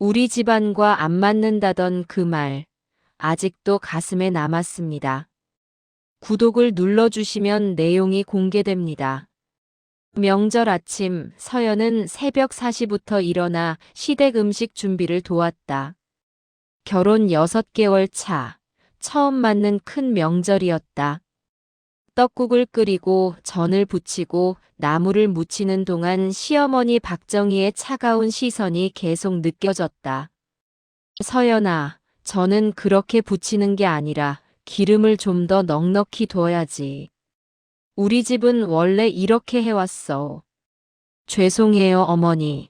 우리 집안과 안 맞는다던 그 말, 아직도 가슴에 남았습니다. 구독을 눌러주시면 내용이 공개됩니다. 명절 아침 서연은 새벽 4시부터 일어나 시댁 음식 준비를 도왔다. 결혼 6개월 차, 처음 맞는 큰 명절이었다. 떡국을 끓이고 전을 부치고 나무를 묻히는 동안 시어머니 박정희의 차가운 시선이 계속 느껴졌다. 서연아, 저는 그렇게 부치는 게 아니라 기름을 좀 더 넉넉히 둬야지. 우리 집은 원래 이렇게 해왔어. 죄송해요, 어머니.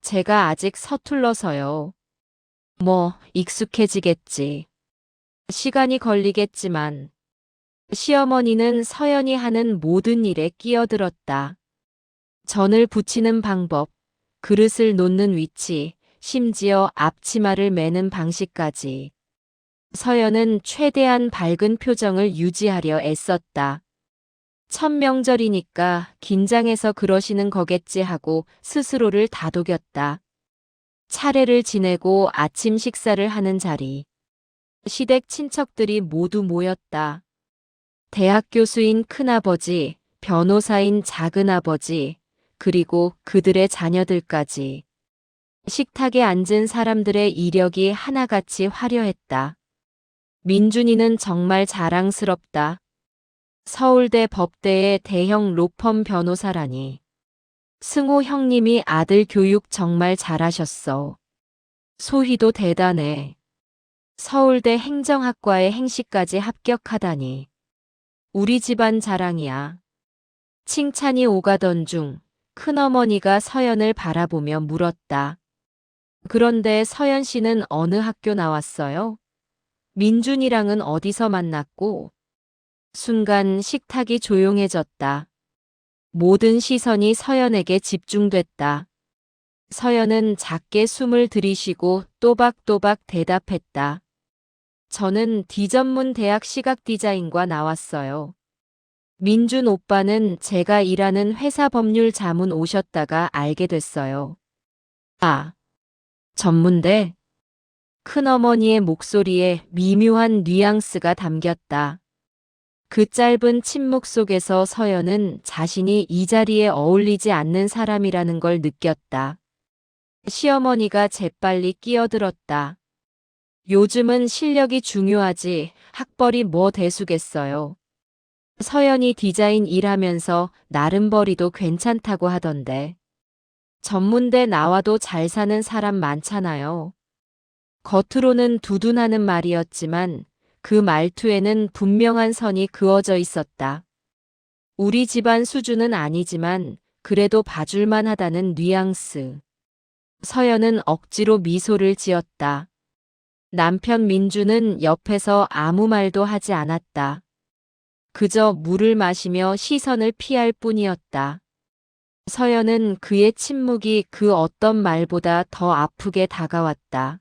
제가 아직 서툴러서요. 뭐, 익숙해지겠지. 시간이 걸리겠지만, 시어머니는 서연이 하는 모든 일에 끼어들었다. 전을 부치는 방법, 그릇을 놓는 위치, 심지어 앞치마를 매는 방식까지. 서연은 최대한 밝은 표정을 유지하려 애썼다. 첫 명절이니까 긴장해서 그러시는 거겠지 하고 스스로를 다독였다. 차례를 지내고 아침 식사를 하는 자리. 시댁 친척들이 모두 모였다. 대학 교수인 큰아버지, 변호사인 작은아버지, 그리고 그들의 자녀들까지. 식탁에 앉은 사람들의 이력이 하나같이 화려했다. 민준이는 정말 자랑스럽다. 서울대 법대의 대형 로펌 변호사라니. 승호 형님이 아들 교육 정말 잘하셨어. 소희도 대단해. 서울대 행정학과에 행시까지 합격하다니. 우리 집안 자랑이야. 칭찬이 오가던 중 큰어머니가 서연을 바라보며 물었다. 그런데 서연 씨는 어느 학교 나왔어요? 민준이랑은 어디서 만났고? 순간 식탁이 조용해졌다. 모든 시선이 서연에게 집중됐다. 서연은 작게 숨을 들이쉬고 또박또박 대답했다. 저는 디전문 대학 시각 디자인과 나왔어요. 민준 오빠는 제가 일하는 회사 법률 자문 오셨다가 알게 됐어요. 아, 전문대? 큰어머니의 목소리에 미묘한 뉘앙스가 담겼다. 그 짧은 침묵 속에서 서연은 자신이 이 자리에 어울리지 않는 사람이라는 걸 느꼈다. 시어머니가 재빨리 끼어들었다. 요즘은 실력이 중요하지 학벌이 뭐 대수겠어요. 서연이 디자인 일하면서 나름벌이도 괜찮다고 하던데. 전문대 나와도 잘 사는 사람 많잖아요. 겉으로는 두둔하는 말이었지만 그 말투에는 분명한 선이 그어져 있었다. 우리 집안 수준은 아니지만 그래도 봐줄만 하다는 뉘앙스. 서연은 억지로 미소를 지었다. 남편 민주는 옆에서 아무 말도 하지 않았다. 그저 물을 마시며 시선을 피할 뿐이었다. 서연은 그의 침묵이 그 어떤 말보다 더 아프게 다가왔다.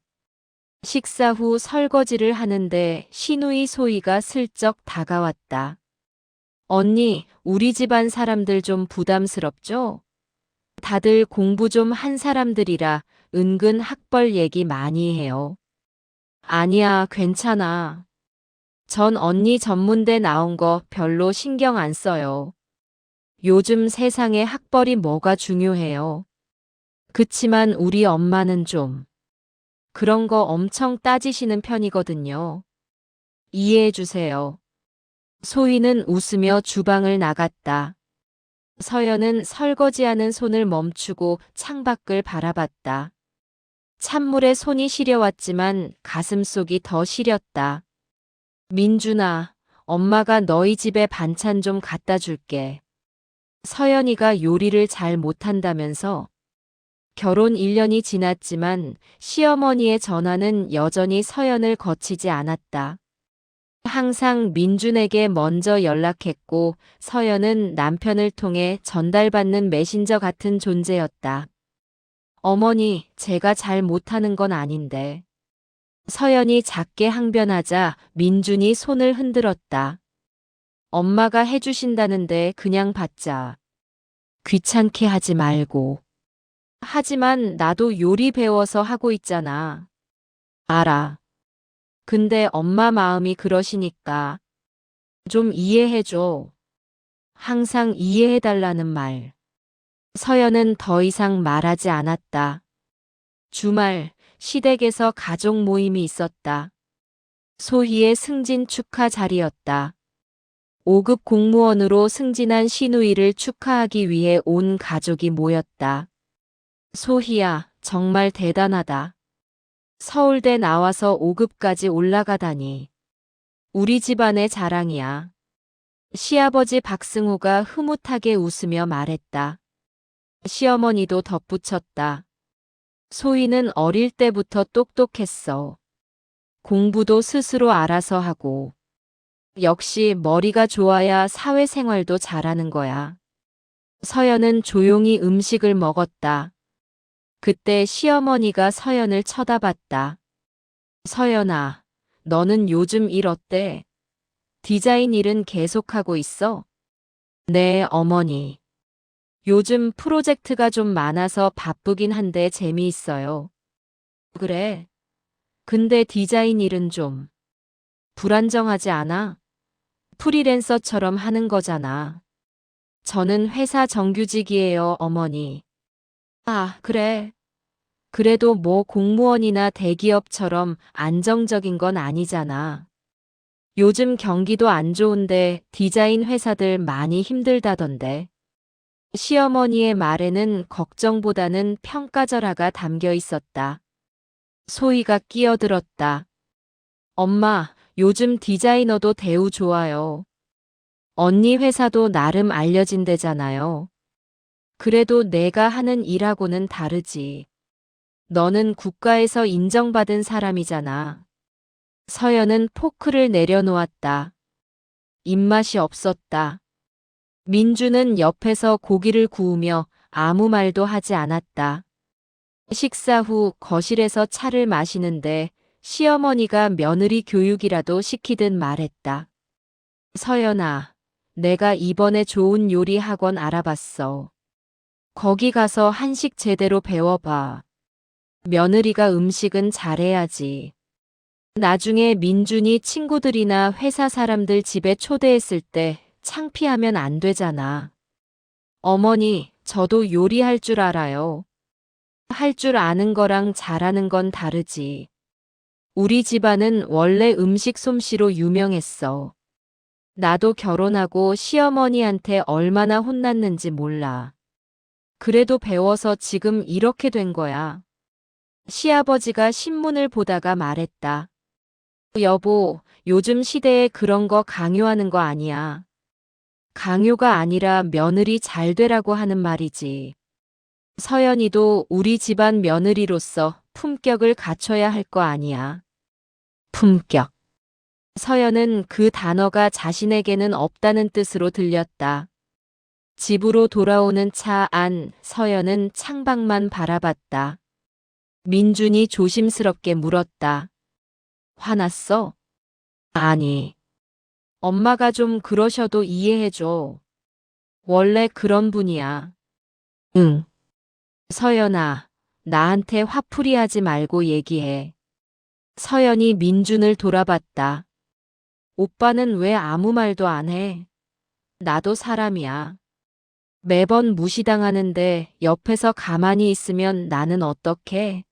식사 후 설거지를 하는데 시누이 소희가 슬쩍 다가왔다. 언니, 우리 집안 사람들 좀 부담스럽죠? 다들 공부 좀 한 사람들이라 은근 학벌 얘기 많이 해요. 아니야, 괜찮아. 전 언니 전문대 나온 거 별로 신경 안 써요. 요즘 세상에 학벌이 뭐가 중요해요. 그치만 우리 엄마는 좀 그런 거 엄청 따지시는 편이거든요. 이해해 주세요. 소희는 웃으며 주방을 나갔다. 서연은 설거지하는 손을 멈추고 창밖을 바라봤다. 찬물에 손이 시려왔지만 가슴속이 더 시렸다. 민준아, 엄마가 너희 집에 반찬 좀 갖다 줄게. 서연이가 요리를 잘 못한다면서 결혼 1년이 지났지만 시어머니의 전화는 여전히 서연을 거치지 않았다. 항상 민준에게 먼저 연락했고 서연은 남편을 통해 전달받는 메신저 같은 존재였다. 어머니, 제가 잘 못하는 건 아닌데. 서연이 작게 항변하자 민준이 손을 흔들었다. 엄마가 해주신다는데 그냥 받자. 귀찮게 하지 말고. 하지만 나도 요리 배워서 하고 있잖아. 알아. 근데 엄마 마음이 그러시니까 좀 이해해줘. 항상 이해해달라는 말. 서연은 더 이상 말하지 않았다. 주말, 시댁에서 가족 모임이 있었다. 소희의 승진 축하 자리였다. 5급 공무원으로 승진한 신우이를 축하하기 위해 온 가족이 모였다. 소희야, 정말 대단하다. 서울대 나와서 5급까지 올라가다니. 우리 집안의 자랑이야. 시아버지 박승호가 흐뭇하게 웃으며 말했다. 시어머니도 덧붙였다. 소희는 어릴 때부터 똑똑했어. 공부도 스스로 알아서 하고. 역시 머리가 좋아야 사회생활도 잘하는 거야. 서연은 조용히 음식을 먹었다. 그때 시어머니가 서연을 쳐다봤다. 서연아, 너는 요즘 일 어때? 디자인 일은 계속하고 있어? 네, 어머니. 요즘 프로젝트가 좀 많아서 바쁘긴 한데 재미있어요. 그래. 근데 디자인 일은 좀 불안정하지 않아? 프리랜서처럼 하는 거잖아. 저는 회사 정규직이에요, 어머니. 아, 그래. 그래도 뭐 공무원이나 대기업처럼 안정적인 건 아니잖아. 요즘 경기도 안 좋은데 디자인 회사들 많이 힘들다던데. 시어머니의 말에는 걱정보다는 평가절하가 담겨 있었다. 소희가 끼어들었다. 엄마, 요즘 디자이너도 대우 좋아요. 언니 회사도 나름 알려진 데잖아요. 그래도 내가 하는 일하고는 다르지. 너는 국가에서 인정받은 사람이잖아. 서연은 포크를 내려놓았다. 입맛이 없었다. 민주는 옆에서 고기를 구우며 아무 말도 하지 않았다. 식사 후 거실에서 차를 마시는데 시어머니가 며느리 교육이라도 시키듯 말했다. 서연아, 내가 이번에 좋은 요리 학원 알아봤어. 거기 가서 한식 제대로 배워봐. 며느리가 음식은 잘해야지. 나중에 민준이 친구들이나 회사 사람들 집에 초대했을 때 창피하면 안 되잖아. 어머니, 저도 요리할 줄 알아요. 할 줄 아는 거랑 잘하는 건 다르지. 우리 집안은 원래 음식 솜씨로 유명했어. 나도 결혼하고 시어머니한테 얼마나 혼났는지 몰라. 그래도 배워서 지금 이렇게 된 거야. 시아버지가 신문을 보다가 말했다. 여보, 요즘 시대에 그런 거 강요하는 거 아니야. 강요가 아니라 며느리 잘 되라고 하는 말이지. 서연이도 우리 집안 며느리로서 품격을 갖춰야 할 거 아니야. 품격. 서연은 그 단어가 자신에게는 없다는 뜻으로 들렸다. 집으로 돌아오는 차 안 서연은 창밖만 바라봤다. 민준이 조심스럽게 물었다. 화났어? 아니. 엄마가 좀 그러셔도 이해해줘. 원래 그런 분이야. 응. 서연아, 나한테 화풀이 하지 말고 얘기해. 서연이 민준을 돌아봤다. 오빠는 왜 아무 말도 안 해? 나도 사람이야. 매번 무시당하는데 옆에서 가만히 있으면 나는 어떡해?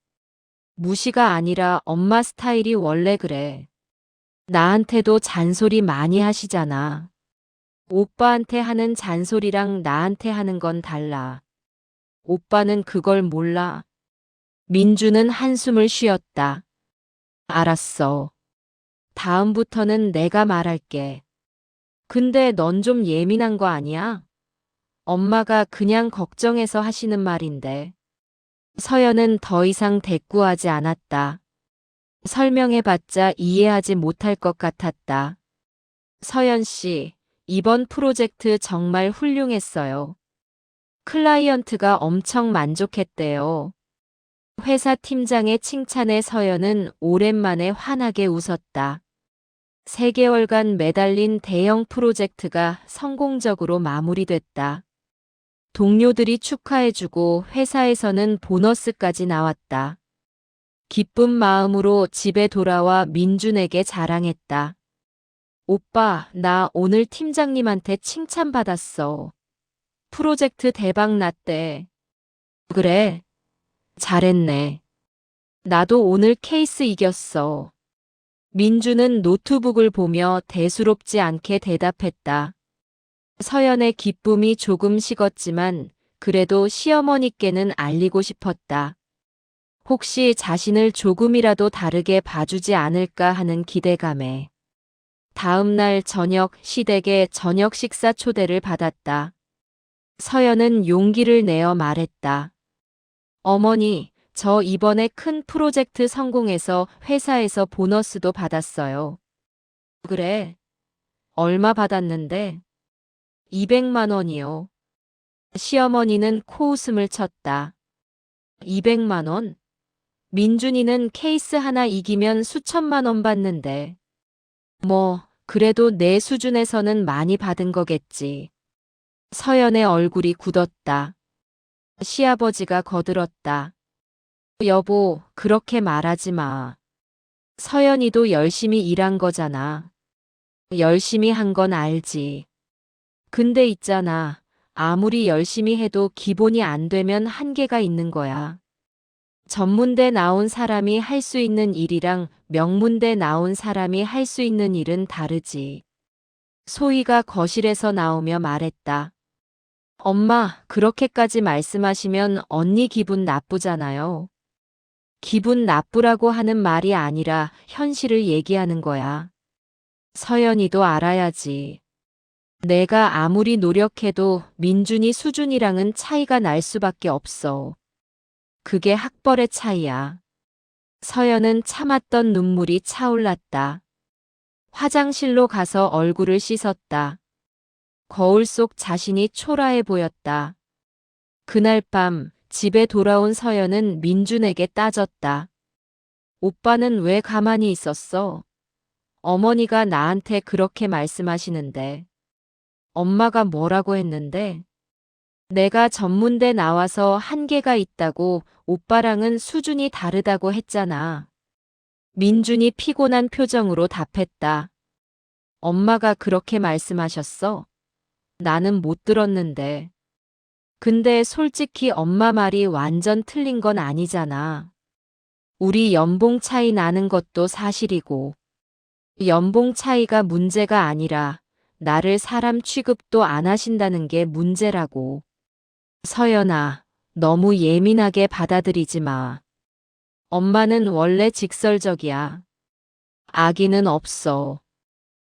무시가 아니라 엄마 스타일이 원래 그래. 나한테도 잔소리 많이 하시잖아. 오빠한테 하는 잔소리랑 나한테 하는 건 달라. 오빠는 그걸 몰라. 민주는 한숨을 쉬었다. 알았어. 다음부터는 내가 말할게. 근데 넌 좀 예민한 거 아니야? 엄마가 그냥 걱정해서 하시는 말인데. 서연은 더 이상 대꾸하지 않았다. 설명해봤자 이해하지 못할 것 같았다. 서연 씨, 이번 프로젝트 정말 훌륭했어요. 클라이언트가 엄청 만족했대요. 회사 팀장의 칭찬에 서연은 오랜만에 환하게 웃었다. 3개월간 매달린 대형 프로젝트가 성공적으로 마무리됐다. 동료들이 축하해주고 회사에서는 보너스까지 나왔다. 기쁜 마음으로 집에 돌아와 민준에게 자랑했다. 오빠, 나 오늘 팀장님한테 칭찬받았어. 프로젝트 대박 났대. 그래. 잘했네. 나도 오늘 케이스 이겼어. 민주는 노트북을 보며 대수롭지 않게 대답했다. 서연의 기쁨이 조금 식었지만 그래도 시어머니께는 알리고 싶었다. 혹시 자신을 조금이라도 다르게 봐주지 않을까 하는 기대감에. 다음 날 저녁 시댁에 저녁 식사 초대를 받았다. 서연은 용기를 내어 말했다. 어머니, 저 이번에 큰 프로젝트 성공해서 회사에서 보너스도 받았어요. 그래. 얼마 받았는데? 200만 원이요. 시어머니는 코웃음을 쳤다. 200만 원? 민준이는 케이스 하나 이기면 수천만 원 받는데. 뭐, 그래도 내 수준에서는 많이 받은 거겠지. 서연의 얼굴이 굳었다. 시아버지가 거들었다. 여보, 그렇게 말하지 마. 서연이도 열심히 일한 거잖아. 열심히 한 건 알지. 근데 있잖아. 아무리 열심히 해도 기본이 안 되면 한계가 있는 거야. 전문대 나온 사람이 할 수 있는 일이랑 명문대 나온 사람이 할 수 있는 일은 다르지. 소희가 거실에서 나오며 말했다. 엄마, 그렇게까지 말씀하시면 언니 기분 나쁘잖아요. 기분 나쁘라고 하는 말이 아니라 현실을 얘기하는 거야. 서연이도 알아야지. 내가 아무리 노력해도 민준이 수준이랑은 차이가 날 수밖에 없어. 그게 학벌의 차이야. 서연은 참았던 눈물이 차올랐다. 화장실로 가서 얼굴을 씻었다. 거울 속 자신이 초라해 보였다. 그날 밤 집에 돌아온 서연은 민준에게 따졌다. 오빠는 왜 가만히 있었어? 어머니가 나한테 그렇게 말씀하시는데. 엄마가 뭐라고 했는데? 내가 전문대 나와서 한계가 있다고 오빠랑은 수준이 다르다고 했잖아. 민준이 피곤한 표정으로 답했다. 엄마가 그렇게 말씀하셨어? 나는 못 들었는데. 근데 솔직히 엄마 말이 완전 틀린 건 아니잖아. 우리 연봉 차이 나는 것도 사실이고. 연봉 차이가 문제가 아니라 나를 사람 취급도 안 하신다는 게 문제라고. 서연아, 너무 예민하게 받아들이지 마. 엄마는 원래 직설적이야. 아기는 없어.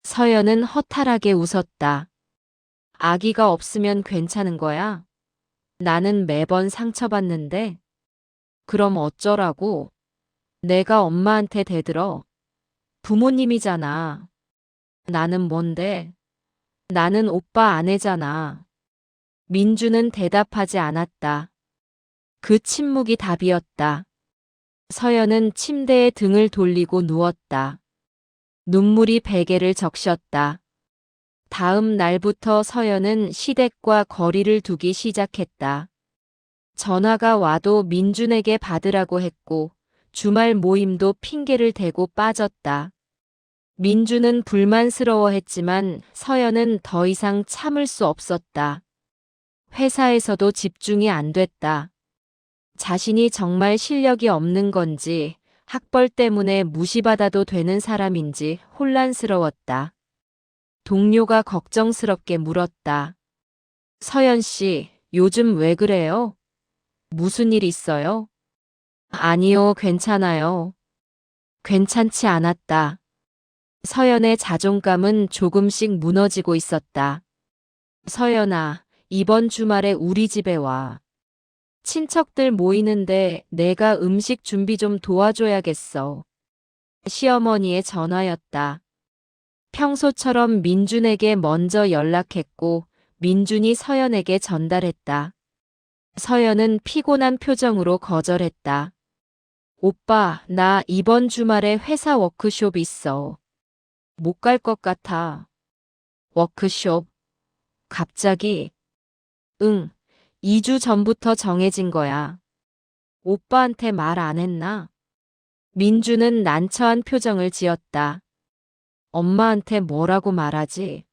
서연은 허탈하게 웃었다. 아기가 없으면 괜찮은 거야? 나는 매번 상처받는데? 그럼 어쩌라고? 내가 엄마한테 대들어. 부모님이잖아. 나는 뭔데? 나는 오빠 아내잖아. 민주는 대답하지 않았다. 그 침묵이 답이었다. 서연은 침대에 등을 돌리고 누웠다. 눈물이 베개를 적셨다. 다음 날부터 서연은 시댁과 거리를 두기 시작했다. 전화가 와도 민준에게 받으라고 했고 주말 모임도 핑계를 대고 빠졌다. 민준은 불만스러워했지만 서연은 더 이상 참을 수 없었다. 회사에서도 집중이 안 됐다. 자신이 정말 실력이 없는 건지 학벌 때문에 무시받아도 되는 사람인지 혼란스러웠다. 동료가 걱정스럽게 물었다. 서연 씨, 요즘 왜 그래요? 무슨 일 있어요? 아니요, 괜찮아요. 괜찮지 않았다. 서연의 자존감은 조금씩 무너지고 있었다. 서연아, 이번 주말에 우리 집에 와. 친척들 모이는데 내가 음식 준비 좀 도와줘야겠어. 시어머니의 전화였다. 평소처럼 민준에게 먼저 연락했고 민준이 서연에게 전달했다. 서연은 피곤한 표정으로 거절했다. 오빠, 나 이번 주말에 회사 워크숍 있어. 못 갈 것 같아. 워크숍. 갑자기. 응, 2주 전부터 정해진 거야. 오빠한테 말 안 했나? 민주는 난처한 표정을 지었다. 엄마한테 뭐라고 말하지?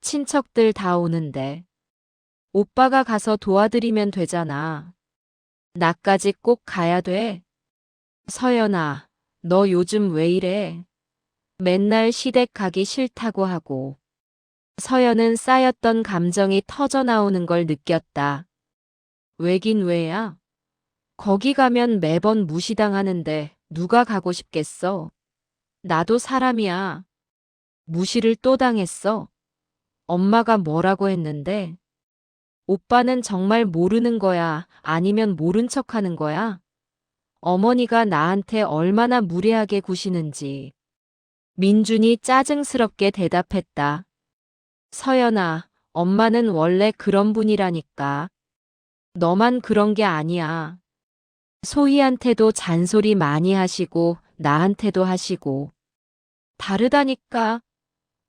친척들 다 오는데. 오빠가 가서 도와드리면 되잖아. 나까지 꼭 가야 돼. 서연아, 너 요즘 왜 이래? 맨날 시댁 가기 싫다고 하고. 서연은 쌓였던 감정이 터져 나오는 걸 느꼈다. 왜긴 왜야? 거기 가면 매번 무시당하는데 누가 가고 싶겠어? 나도 사람이야. 무시를 또 당했어. 엄마가 뭐라고 했는데? 오빠는 정말 모르는 거야? 아니면 모른 척 하는 거야? 어머니가 나한테 얼마나 무례하게 구시는지. 민준이 짜증스럽게 대답했다. 서연아, 엄마는 원래 그런 분이라니까. 너만 그런 게 아니야. 소희한테도 잔소리 많이 하시고, 나한테도 하시고. 다르다니까.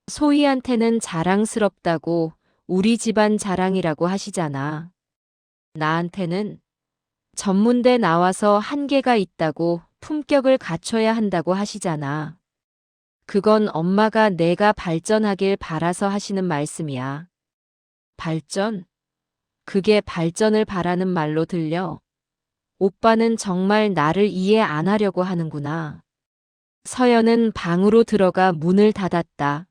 소희한테는 자랑스럽다고, 우리 집안 자랑이라고 하시잖아. 나한테는 전문대 나와서 한계가 있다고 품격을 갖춰야 한다고 하시잖아. 그건 엄마가 내가 발전하길 바라서 하시는 말씀이야. 발전? 그게 발전을 바라는 말로 들려. 오빠는 정말 나를 이해 안 하려고 하는구나. 서연은 방으로 들어가 문을 닫았다.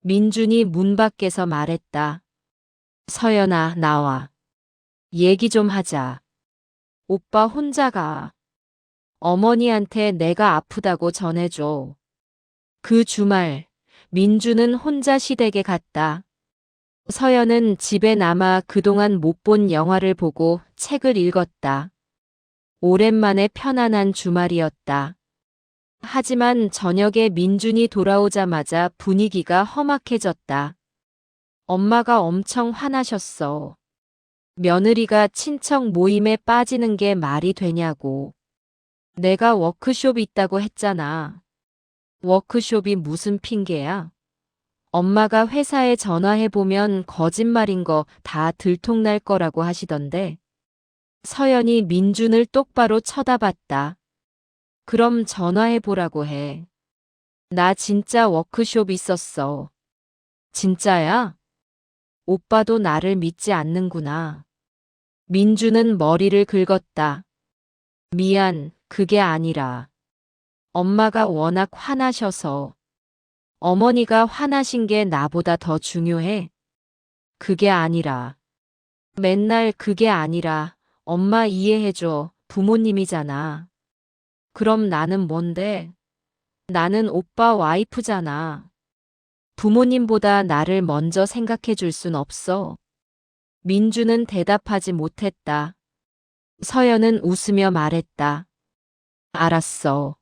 민준이 문 밖에서 말했다. 서연아, 나와. 얘기 좀 하자. 오빠 혼자 가. 어머니한테 내가 아프다고 전해줘. 그 주말, 민주는 혼자 시댁에 갔다. 서연은 집에 남아 그동안 못 본 영화를 보고 책을 읽었다. 오랜만에 편안한 주말이었다. 하지만 저녁에 민준이 돌아오자마자 분위기가 험악해졌다. 엄마가 엄청 화나셨어. 며느리가 친척 모임에 빠지는 게 말이 되냐고. 내가 워크숍 있다고 했잖아. 워크숍이 무슨 핑계야? 엄마가 회사에 전화해보면 거짓말인 거 다 들통날 거라고 하시던데. 서연이 민준을 똑바로 쳐다봤다. 그럼 전화해보라고 해. 나 진짜 워크숍 있었어. 진짜야? 오빠도 나를 믿지 않는구나. 민주는 머리를 긁었다. 미안, 그게 아니라. 엄마가 워낙 화나셔서. 어머니가 화나신 게 나보다 더 중요해. 그게 아니라. 맨날 그게 아니라. 엄마 이해해줘. 부모님이잖아. 그럼 나는 뭔데? 나는 오빠 와이프잖아. 부모님보다 나를 먼저 생각해 줄 순 없어. 민주는 대답하지 못했다. 서연은 웃으며 말했다. 알았어.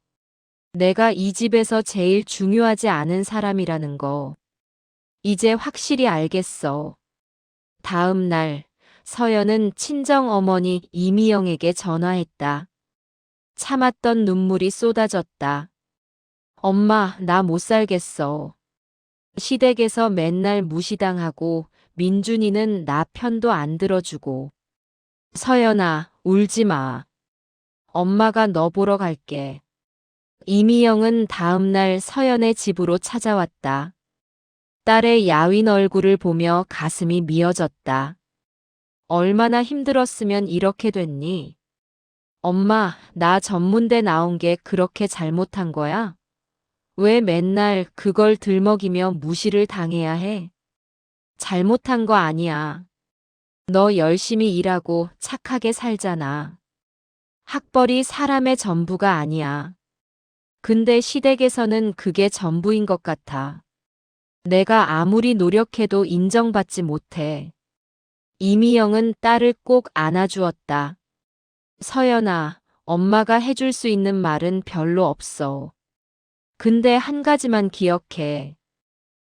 내가 이 집에서 제일 중요하지 않은 사람이라는 거. 이제 확실히 알겠어. 다음 날, 서연은 친정 어머니 이미영에게 전화했다. 참았던 눈물이 쏟아졌다. 엄마, 나 못 살겠어. 시댁에서 맨날 무시당하고 민준이는 나 편도 안 들어주고. 서연아, 울지 마. 엄마가 너 보러 갈게. 이미영은 다음날 서연의 집으로 찾아왔다. 딸의 야윈 얼굴을 보며 가슴이 미어졌다. 얼마나 힘들었으면 이렇게 됐니? 엄마, 나 전문대 나온 게 그렇게 잘못한 거야? 왜 맨날 그걸 들먹이며 무시를 당해야 해? 잘못한 거 아니야. 너 열심히 일하고 착하게 살잖아. 학벌이 사람의 전부가 아니야. 근데 시댁에서는 그게 전부인 것 같아. 내가 아무리 노력해도 인정받지 못해. 이미영은 딸을 꼭 안아주었다. 서연아, 엄마가 해줄 수 있는 말은 별로 없어. 근데 한 가지만 기억해.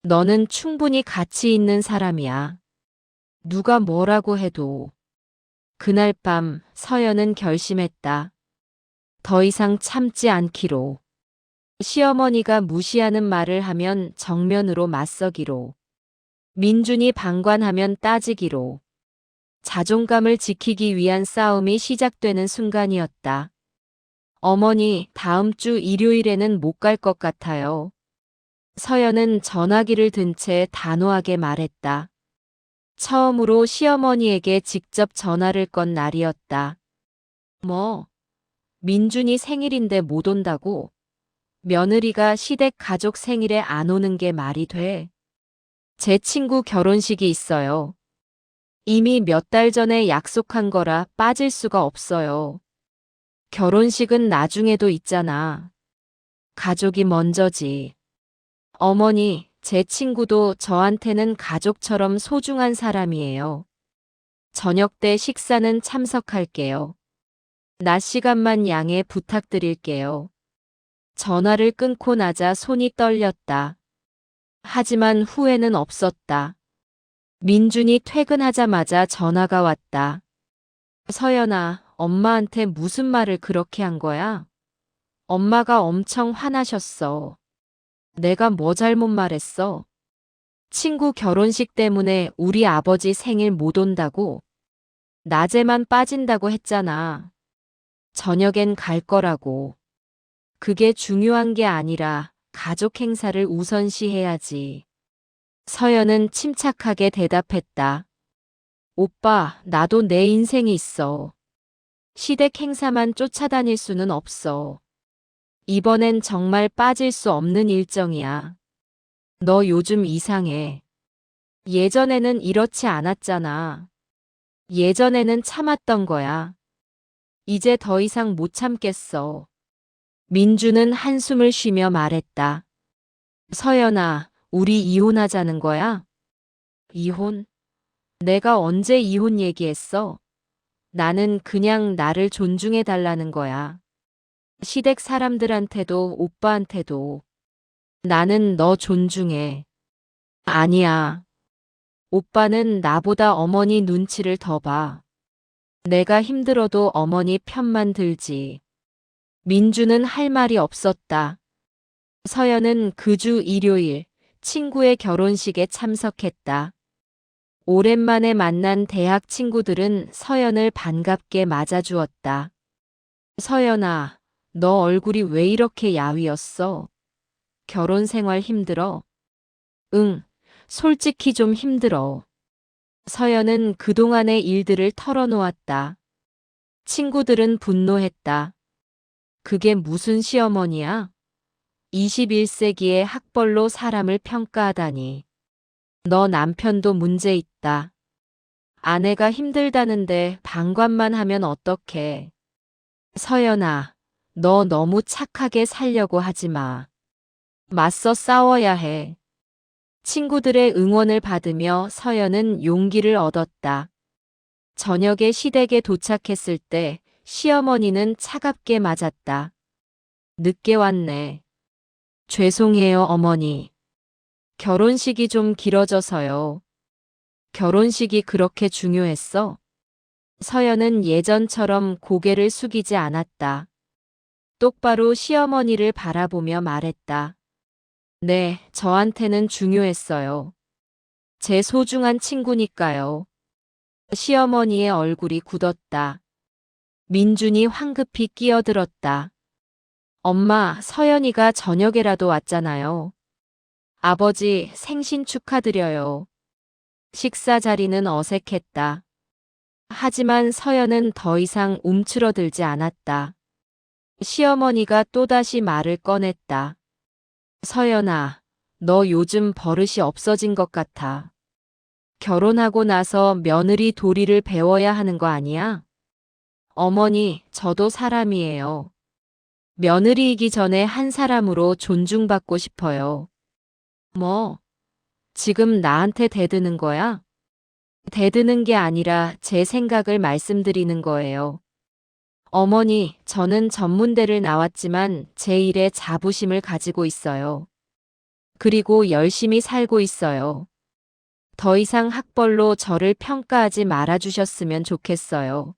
너는 충분히 가치 있는 사람이야. 누가 뭐라고 해도. 그날 밤 서연은 결심했다. 더 이상 참지 않기로. 시어머니가 무시하는 말을 하면 정면으로 맞서기로. 민준이 방관하면 따지기로. 자존감을 지키기 위한 싸움이 시작되는 순간이었다. 어머니, 다음 주 일요일에는 못 갈 것 같아요. 서연은 전화기를 든 채 단호하게 말했다. 처음으로 시어머니에게 직접 전화를 건 날이었다. 뭐, 민준이 생일인데 못 온다고? 며느리가 시댁 가족 생일에 안 오는 게 말이 돼. 제 친구 결혼식이 있어요. 이미 몇 달 전에 약속한 거라 빠질 수가 없어요. 결혼식은 나중에도 있잖아. 가족이 먼저지. 어머니, 제 친구도 저한테는 가족처럼 소중한 사람이에요. 저녁 때 식사는 참석할게요. 낮 시간만 양해 부탁드릴게요. 전화를 끊고 나자 손이 떨렸다. 하지만 후회는 없었다. 민준이 퇴근하자마자 전화가 왔다. 서연아, 엄마한테 무슨 말을 그렇게 한 거야? 엄마가 엄청 화나셨어. 내가 뭐 잘못 말했어? 친구 결혼식 때문에 우리 아버지 생일 못 온다고? 낮에만 빠진다고 했잖아. 저녁엔 갈 거라고. 그게 중요한 게 아니라 가족 행사를 우선시해야지. 서연은 침착하게 대답했다. 오빠, 나도 내 인생이 있어. 시댁 행사만 쫓아다닐 수는 없어. 이번엔 정말 빠질 수 없는 일정이야. 너 요즘 이상해. 예전에는 이렇지 않았잖아. 예전에는 참았던 거야. 이제 더 이상 못 참겠어. 민주는 한숨을 쉬며 말했다. 서연아, 우리 이혼하자는 거야? 이혼? 내가 언제 이혼 얘기했어? 나는 그냥 나를 존중해 달라는 거야. 시댁 사람들한테도 오빠한테도. 나는 너 존중해. 아니야. 오빠는 나보다 어머니 눈치를 더 봐. 내가 힘들어도 어머니 편만 들지. 민주는 할 말이 없었다. 서연은 그 주 일요일 친구의 결혼식에 참석했다. 오랜만에 만난 대학 친구들은 서연을 반갑게 맞아주었다. 서연아, 너 얼굴이 왜 이렇게 야위었어? 결혼 생활 힘들어? 응, 솔직히 좀 힘들어. 서연은 그동안의 일들을 털어놓았다. 친구들은 분노했다. 그게 무슨 시어머니야? 21세기의 학벌로 사람을 평가하다니. 너 남편도 문제 있다. 아내가 힘들다는데 방관만 하면 어떡해. 서연아, 너 너무 착하게 살려고 하지 마. 맞서 싸워야 해. 친구들의 응원을 받으며 서연은 용기를 얻었다. 저녁에 시댁에 도착했을 때 시어머니는 차갑게 맞았다. 늦게 왔네. 죄송해요, 어머니. 결혼식이 좀 길어져서요. 결혼식이 그렇게 중요했어? 서연은 예전처럼 고개를 숙이지 않았다. 똑바로 시어머니를 바라보며 말했다. 네, 저한테는 중요했어요. 제 소중한 친구니까요. 시어머니의 얼굴이 굳었다. 민준이 황급히 끼어들었다. 엄마, 서연이가 저녁에라도 왔잖아요. 아버지, 생신 축하드려요. 식사 자리는 어색했다. 하지만 서연은 더 이상 움츠러들지 않았다. 시어머니가 또다시 말을 꺼냈다. 서연아, 너 요즘 버릇이 없어진 것 같아. 결혼하고 나서 며느리 도리를 배워야 하는 거 아니야? 어머니, 저도 사람이에요. 며느리이기 전에 한 사람으로 존중받고 싶어요. 뭐, 지금 나한테 대드는 거야? 대드는 게 아니라 제 생각을 말씀드리는 거예요. 어머니, 저는 전문대를 나왔지만 제 일에 자부심을 가지고 있어요. 그리고 열심히 살고 있어요. 더 이상 학벌로 저를 평가하지 말아주셨으면 좋겠어요.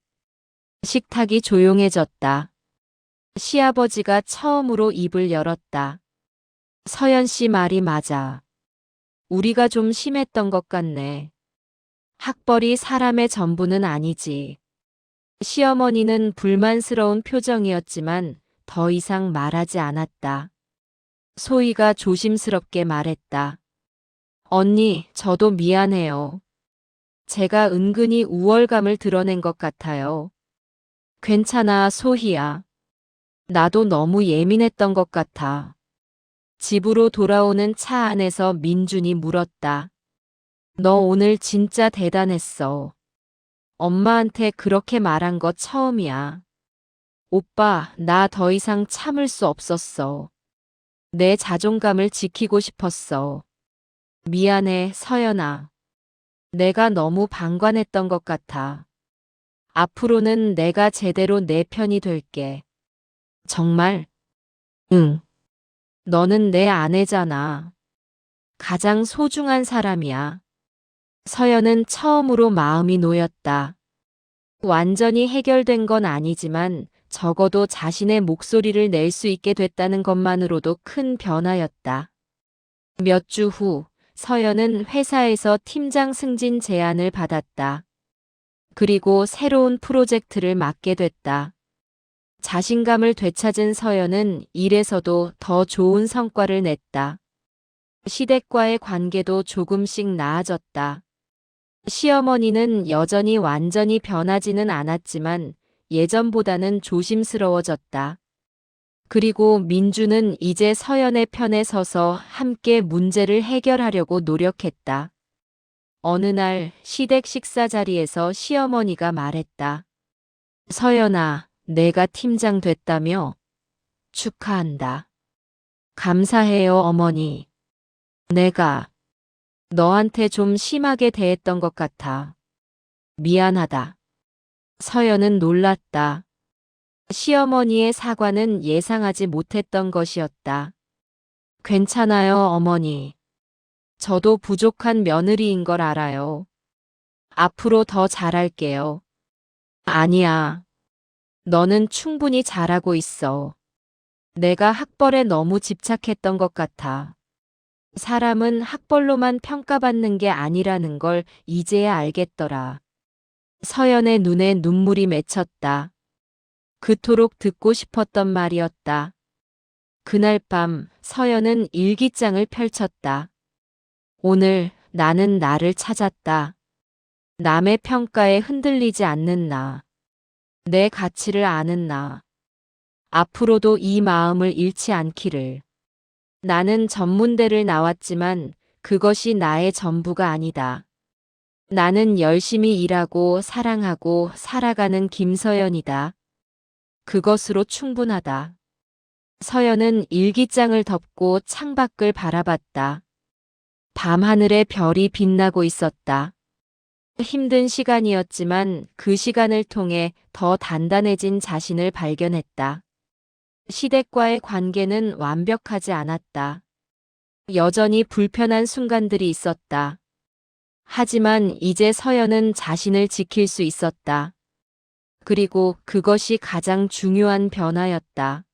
식탁이 조용해졌다. 시아버지가 처음으로 입을 열었다. 서연 씨 말이 맞아. 우리가 좀 심했던 것 같네. 학벌이 사람의 전부는 아니지. 시어머니는 불만스러운 표정이었지만 더 이상 말하지 않았다. 소희가 조심스럽게 말했다. 언니, 저도 미안해요. 제가 은근히 우월감을 드러낸 것 같아요. 괜찮아, 소희야. 나도 너무 예민했던 것 같아. 집으로 돌아오는 차 안에서 민준이 물었다. 너 오늘 진짜 대단했어. 엄마한테 그렇게 말한 거 처음이야. 오빠, 나 더 이상 참을 수 없었어. 내 자존감을 지키고 싶었어. 미안해, 서연아. 내가 너무 방관했던 것 같아. 앞으로는 내가 제대로 내 편이 될게. 정말? 응. 너는 내 아내잖아. 가장 소중한 사람이야. 서연은 처음으로 마음이 놓였다. 완전히 해결된 건 아니지만 적어도 자신의 목소리를 낼 수 있게 됐다는 것만으로도 큰 변화였다. 몇 주 후, 서연은 회사에서 팀장 승진 제안을 받았다. 그리고 새로운 프로젝트를 맡게 됐다. 자신감을 되찾은 서연은 일에서도 더 좋은 성과를 냈다. 시댁과의 관계도 조금씩 나아졌다. 시어머니는 여전히 완전히 변하지는 않았지만 예전보다는 조심스러워졌다. 그리고 민주는 이제 서연의 편에 서서 함께 문제를 해결하려고 노력했다. 어느 날 시댁 식사 자리에서 시어머니가 말했다. 서연아, 내가 팀장 됐다며? 축하한다. 감사해요, 어머니. 내가 너한테 좀 심하게 대했던 것 같아. 미안하다. 서연은 놀랐다. 시어머니의 사과는 예상하지 못했던 것이었다. 괜찮아요, 어머니. 저도 부족한 며느리인 걸 알아요. 앞으로 더 잘할게요. 아니야. 너는 충분히 잘하고 있어. 내가 학벌에 너무 집착했던 것 같아. 사람은 학벌로만 평가받는 게 아니라는 걸 이제야 알겠더라. 서연의 눈에 눈물이 맺혔다. 그토록 듣고 싶었던 말이었다. 그날 밤 서연은 일기장을 펼쳤다. 오늘 나는 나를 찾았다. 남의 평가에 흔들리지 않는 나. 내 가치를 아는 나. 앞으로도 이 마음을 잃지 않기를. 나는 전문대를 나왔지만 그것이 나의 전부가 아니다. 나는 열심히 일하고 사랑하고 살아가는 김서연이다. 그것으로 충분하다. 서연은 일기장을 덮고 창밖을 바라봤다. 밤하늘에 별이 빛나고 있었다. 힘든 시간이었지만 그 시간을 통해 더 단단해진 자신을 발견했다. 시댁과의 관계는 완벽하지 않았다. 여전히 불편한 순간들이 있었다. 하지만 이제 서연은 자신을 지킬 수 있었다. 그리고 그것이 가장 중요한 변화였다.